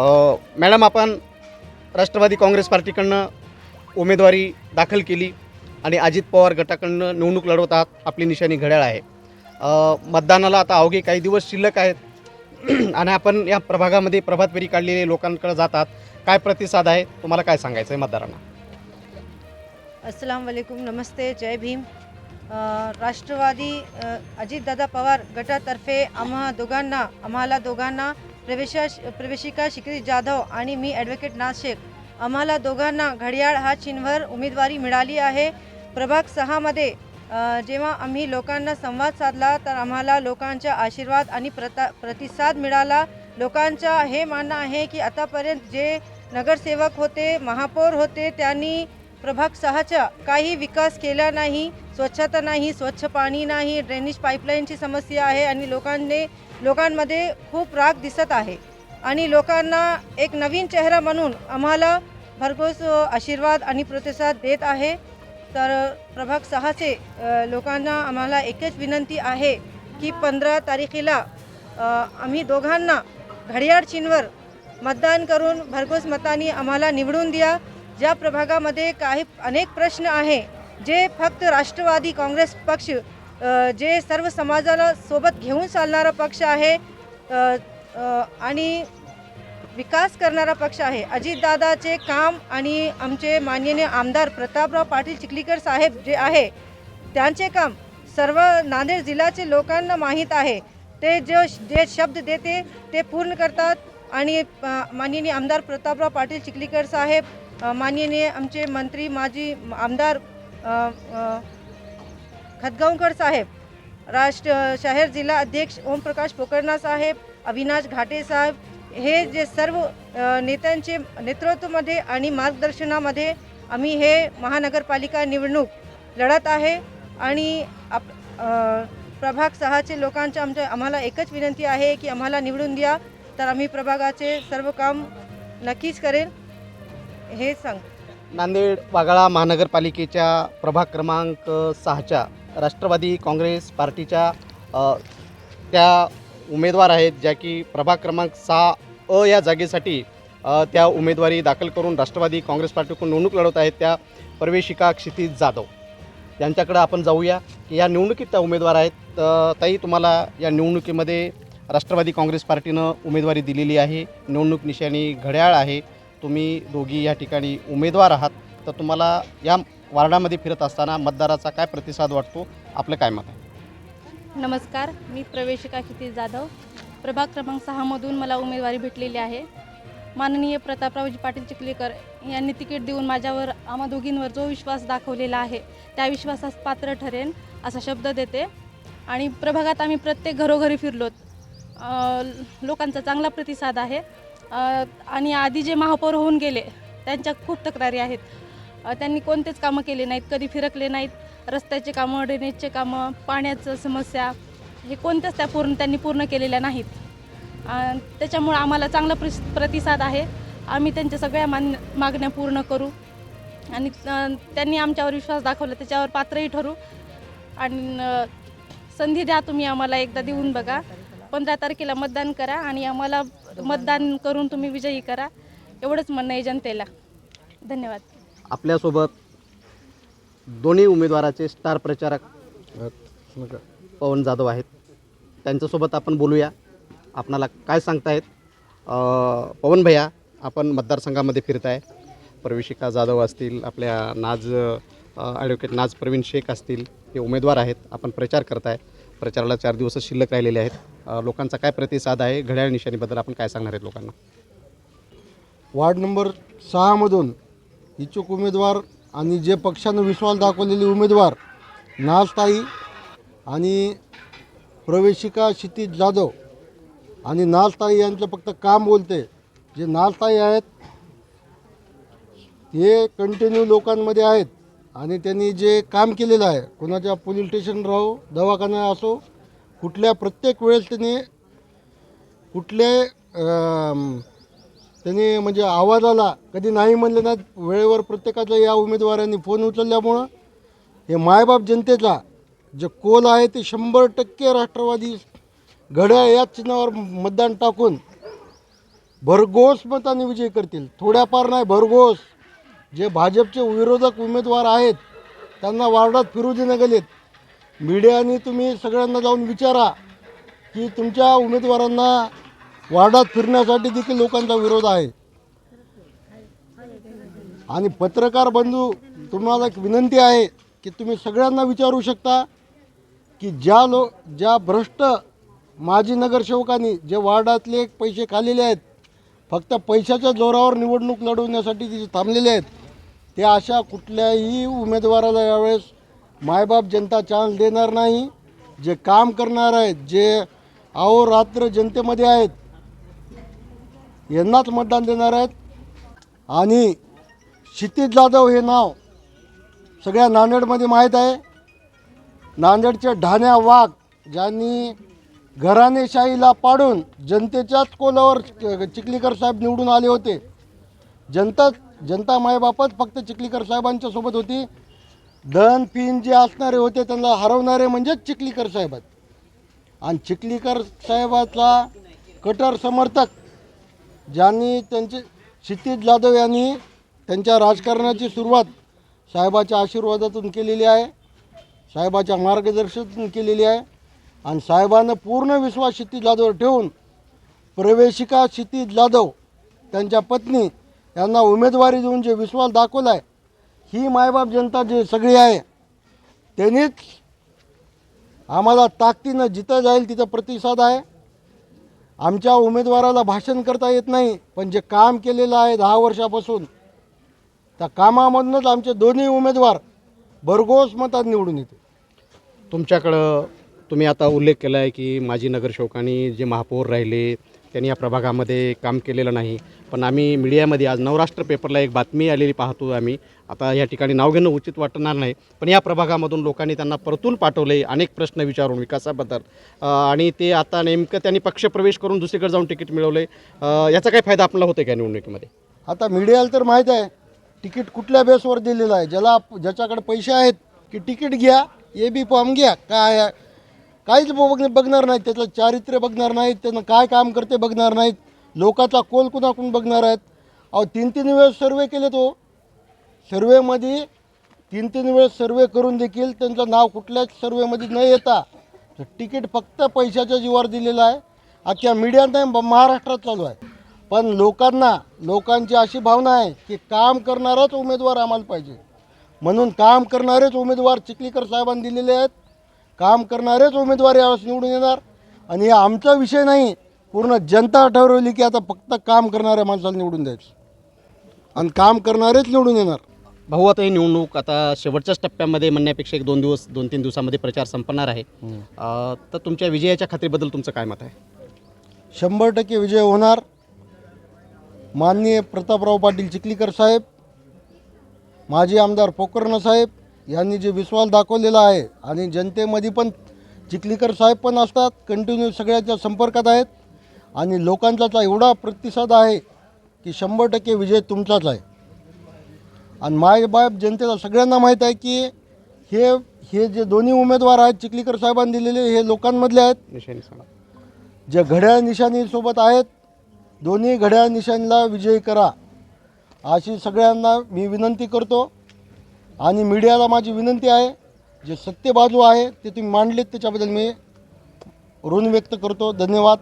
Madam आपण राष्ट्रवादी काँग्रेस पार्टीकडनं उमेदवारी दाखल केली आणि अजित पवार गटाकडनं निवडणूक लढवत आहात. आपली निशाणी घड्याळ आहे. मतदानाला आता अवघे काही दिवस शिल्लक आहेत. आणि आपण या प्रभागामध्ये प्रभात फेरी काढलेले लोकांकडे जातात काय प्रतिसाद आहे? तुम्हाला काय सांगायचं आहे मतदारांना? अस्सलाम वालेकुम. नमस्ते. जय भीम. राष्ट्रवादी अजितदादा पवार गटातर्फे आम्हा दोघांना आम्हाला दोघांना प्रवेशा प्रवेशिका शिक्री जाधव आणि मी ॲडव्होकेट नाथ शेख आम्हाला दोघांना घडियाळ हा चिन्हवर उमेदवारी मिळाली आहे. प्रभाग सहामध्ये जेव्हा आम्ही लोकांना संवाद साधला तर आम्हाला लोकांचा आशीर्वाद आणि प्रता प्रतिसाद मिळाला. लोकांचा हे मानणं आहे की आतापर्यंत जे नगरसेवक होते महापौर होते त्यांनी प्रभाग सहाचा काही विकास केला नाही. स्वच्छता नाही स्वच्छ पाणी नाही ड्रेनेज पाईपलाईनची समस्या आहे आणि लोकांनी लोकांमध्ये खूप राग दिसत आहे. आणि लोकांना एक नवीन चेहरा म्हणून आम्हाला भरघोस आशीर्वाद आणि प्रतिसाद देत आहे. तर प्रभाग सहाचे लोकांना आम्हाला एकच विनंती आहे की पंधरा तारखेला आम्ही दोघांना घडियाळ चिन्हवर मतदान करून भरघोस मतांनी आम्हाला निवडून द्या. ज्या प्रभागामध्ये काही अनेक प्रश्न आहे जे फक्त राष्ट्रवादी काँग्रेस पक्ष जे सर्व समाजाला सोबत घेऊन चालणारा पक्ष आहे आणि विकास करणारा पक्ष आहे. अजितदादाचे काम आणि आमचे माननीय आमदार प्रतापराव पाटील चिखलीकर साहेब जे आहे त्यांचे काम सर्व नांदेड जिल्ह्याचे लोकांना माहीत आहे. ते जो जे शब्द देते ते पूर्ण करतात आणि माननीय आमदार प्रतापराव पाटील चिखलीकर साहेब माननीय आमचे मंत्री माजी आमदार खतगावकर साहेब राष्ट्र शहर जिल्हा अध्यक्ष ओमप्रकाश पोकरणा साहेब अविनाश घाटे साहेब हे जे सर्व नेत्यांचे नेतृत्वामध्ये आणि मार्गदर्शनामध्ये आम्ही हे महानगरपालिका निवडणूक लढत आहे आणि आप प्रभाग सहाचे लोकांच्या आमच्या आम्हाला एकच विनंती आहे की आम्हाला निवडून द्या तर आम्ही प्रभागाचे सर्व काम नक्कीच करेल हे सांग. नांदेड वाघाळा महानगरपालिकेच्या प्रभाग क्रमांक सहाच्या राष्ट्रवादी काँग्रेस पार्टीच्या त्या उमेदवार आहेत ज्या की प्रभाग क्रमांक सहा अ या जागेसाठी त्या उमेदवारी दाखल करून राष्ट्रवादी काँग्रेस पार्टीकडून निवडणूक लढवत आहेत त्या प्रवेशिका क्षितिज जाधव. यांच्याकडं आपण जाऊया की या निवडणुकीत त्या उमेदवार आहेत. ताई तुम्हाला या निवडणुकीमध्ये राष्ट्रवादी काँग्रेस पार्टीनं उमेदवारी दिलेली आहे. निवडणूक निशाणी घड्याळ आहे. तुम्ही दोघी या ठिकाणी उमेदवार आहात तर तुम्हाला या वार्डामध्ये फिरत असताना मतदाराचा काय प्रतिसाद वाटतो? आपलं काय मत आहे? नमस्कार मी प्रवेशिका क्षितिज जाधव. प्रभाग क्रमांक सहामधून मला उमेदवारी भेटलेली आहे. माननीय प्रतापरावजी पाटील चिखलीकर यांनी तिकीट देऊन माझ्यावर आम्हा दोघींवर जो विश्वास दाखवलेला आहे त्या विश्वासास पात्र ठरेन असा शब्द देते. आणि प्रभागात आम्ही प्रत्येक घरोघरी फिरलोत. लोकांचा चांगला प्रतिसाद आहे. आणि आधी जे महापौर होऊन गेले त्यांच्या खूप तक्रारी आहेत. त्यांनी कोणतेच कामं केले नाहीत कधी फिरकले नाहीत. रस्त्याचे कामं ड्रेनेजचे कामं पाण्याचं समस्या हे कोणत्याच त्या पूर्ण त्यांनी पूर्ण केलेल्या नाहीत. त्याच्यामुळं आम्हाला चांगला प्रिस प्रतिसाद आहे. आम्ही त्यांच्या सगळ्या मान मागण्या पूर्ण करू. आणि त्यांनी आमच्यावर विश्वास दाखवला त्याच्यावर पात्रही ठरू. आणि संधी द्या तुम्ही आम्हाला एकदा देऊन बघा. पंधरा तारखेला मतदान करा आणि आम्हाला मतदान करून तुम्ही विजयी करा. एवढंच म्हणणं आहे जनतेला. धन्यवाद. आपल्यासोबत दोन्ही उमेदवाराचे स्टार प्रचारक पवन जाधव आहेत. त्यांच्यासोबत आपण बोलूया. आपणाला काय सांगतायत? पवन भैया आपण मतदारसंघामध्ये फिरताय. प्रवेशिका जाधव असतील आपल्या नाज ॲडव्होकेट नाज प्रवीण शेख असतील हे उमेदवार आहेत. आपण प्रचार करताय. प्रचाराला चार दिवस शिल्लक राहिलेले आहेत. लोकांचा काय प्रतिसाद आहे? घड्याळ निशाणीबद्दल आपण काय सांगणार आहेत लोकांना? वार्ड नंबर सहामधून इच्छुक उमेदवार आणि जे पक्षानं विश्वास दाखवलेले उमेदवार नाजताई आणि प्रवेशिका क्षितिज जाधव आणि नाजताई यांचं फक्त काम बोलते. जे नाजताई आहेत हे कंटिन्यू लोकांमध्ये आहेत. आणि त्यांनी जे काम केलेलं आहे कोणाच्या पोलीस स्टेशन राहो दवाखाना असो कुठल्या प्रत्येक वेळेस त्यांनी कुठले त्यांनी म्हणजे आवाजाला कधी नाही म्हणले ना वेळेवर प्रत्येकाचा या उमेदवारांनी फोन उचलल्यामुळं हे मायबाप जनतेचा जे कोल आहे ते शंभर टक्के राष्ट्रवादी घड्याळ याच चिन्हावर मतदान टाकून भरघोस मताने विजय करतील. थोड्याफार नाही भरघोस. जे भाजपचे विरोधक उमेदवार आहेत त्यांना वार्डात फिरू देणं गेलेत मीडियाने तुम्ही सगळ्यांना जाऊन विचारा की तुमच्या उमेदवारांना वार्डात फिरण्यासाठी देखील लोकांचा विरोध आहे. आणि पत्रकार बंधू तुम्हाला एक विनंती आहे की तुम्ही सगळ्यांना विचारू शकता की ज्या लो ज्या भ्रष्ट माजी नगरसेवकांनी जे वार्डातले पैसे खालेले आहेत फक्त पैशाच्या जोरावर निवडणूक लढवण्यासाठी तिथे थांबलेले आहेत. ते अशा कुठल्याही उमेदवाराला यावेळेस मायबाप जनता चान्स देणार नाही. जे काम करणार आहेत जे अहोरात्र जनतेमध्ये आहेत यांनाच मतदान देणार आहेत. आणि क्षितिज जाधव हे नाव सगळ्या नांदेडमध्ये माहीत आहे. नांदेडच्या ढाण्या वाघ ज्यांनी घराणेशाहीला पाडून जनतेच्याच कोलावर चिखलीकर साहेब निवडून आले होते जनता जनता मायबापच फक्त चिखलीकर साहेबांच्या सोबत होती. दन पिन जे असणारे होते त्यांना हरवणारे म्हणजेच चिखलीकर साहेब आणि चिखलीकर साहेबाचा कटर समर्थक ज्यांनी त्यांचे क्षितिज जाधव यांनी त्यांच्या राजकारणाची सुरुवात साहेबाच्या आशीर्वादातून केलेली आहे. साहेबाच्या मार्गदर्शनातून केलेली आहे. आणि साहेबानं पूर्ण विश्वास क्षितिज जाधववर ठेवून प्रवेशिका क्षितिज जाधव त्यांच्या पत्नी यांना उमेदवारी देऊन जे विश्वास दाखवला आहे ही मायबाप जनता जे सगळी आहे त्यांनीच आम्हाला ताकदीनं जिथं जाईल तिथं प्रतिसाद आहे. आमच्या उमेदवाराला भाषण करता येत नाही पण जे काम केलेलं आहे दहा वर्षापासून त्या कामामधूनच आमचे दोन्ही उमेदवार भरघोस मतात निवडून येते तुमच्याकडं तुम्ही आता उल्लेख केला आहे की माजी नगरसेवकांनी जे महापौर राहिले त्यांनी या प्रभागामध्ये काम केलेलं नाही. पण आम्ही मीडियामध्ये आज नवराष्ट्र पेपरला एक बातमी आलेली पाहतो आम्ही. आता या ठिकाणी नाव घेणं उचित वाटणार नाही पण या प्रभागामधून लोकांनी त्यांना परतून पाठवले अनेक प्रश्न विचारून विकासाबद्दल. आणि ते आता नेमकं त्यांनी पक्षप्रवेश करून दुसरीकडे जाऊन तिकीट मिळवले. याचा काय फायदा आपल्याला होतो का निवडणुकीमध्ये? आता मीडियाला तर माहीत आहे तिकीट कुठल्या बेसवर दिलेलं आहे? ज्याला ज्याच्याकडे पैसे आहेत की तिकीट घ्या ए बी फॉर्म घ्या काय आहे? काहीच बघ बघणार नाहीत त्याचं चारित्र्य बघणार नाहीत त्यानं काय काम करते बघणार नाहीत लोकाचा कोल कुणाकडून बघणार आहेत? अहो तीन तीन वेळेस सर्वे केले तो. सर्वेमध्ये तीन तीन वेळेस सर्वे करून देखील त्यांचं नाव कुठल्याच सर्वेमध्ये न येता तर तिकीट फक्त पैशाच्या जीवावर दिलेलं आहे. अख्ख्या मीडियाने ब- महाराष्ट्रात चालू आहे. पण लोकांना लोकांची अशी भावना आहे की काम करणाराच उमेदवार आम्हाला पाहिजे. म्हणून काम करणारेच उमेदवार चिखलीकर साहेबांनी दिलेले आहेत. काम करणारेच उमेदवार यावेळेस निवडून येणार. आणि हे आमचा विषय नाही पूर्ण जनता ठरवली की आता फक्त काम करणाऱ्या माणसाला निवडून द्यायचं. आणि काम करणारेच निवडून येणार. भाऊ आता ही निवडणूक आता शेवटच्याच टप्प्यामध्ये म्हणण्यापेक्षा एक दोन दिवस दोन तीन दिवसामध्ये प्रचार संपणार आहे. अ, तर तुमच्या विजयाच्या खात्रीबद्दल तुमचं काय मत आहे? शंभर टक्के विजय होणार. माननीय प्रतापराव पाटील चिखलीकर साहेब माजी आमदार पोकर्ण साहेब यांनी जे विश्वास दाखवलेला आहे आणि जनतेमध्ये पण चिखलीकर साहेब पण असतात कंटिन्यू सगळ्याच्या संपर्कात आहेत आणि लोकांचा एवढा प्रतिसाद आहे की शंभर टक्के विजय तुमचाच आहे. आणि मायबाप जनतेला सगळ्यांना माहीत आहे की हे हे जे दोन्ही उमेदवार आहेत चिखलीकर साहेबांनी दिलेले हे लोकांमधले आहेत. जे घड्याळ निशाणीसोबत आहेत दोन्ही घड्याळ निशाणीला विजयी करा. अशी सगळ्यांना मी विनंती करतो. आणि मीडियाला माझी विनंती आहे जे सत्य बाजू आहे ते तुम्ही मांडलेत त्याच्याबद्दल मी ऋण व्यक्त करतो. धन्यवाद.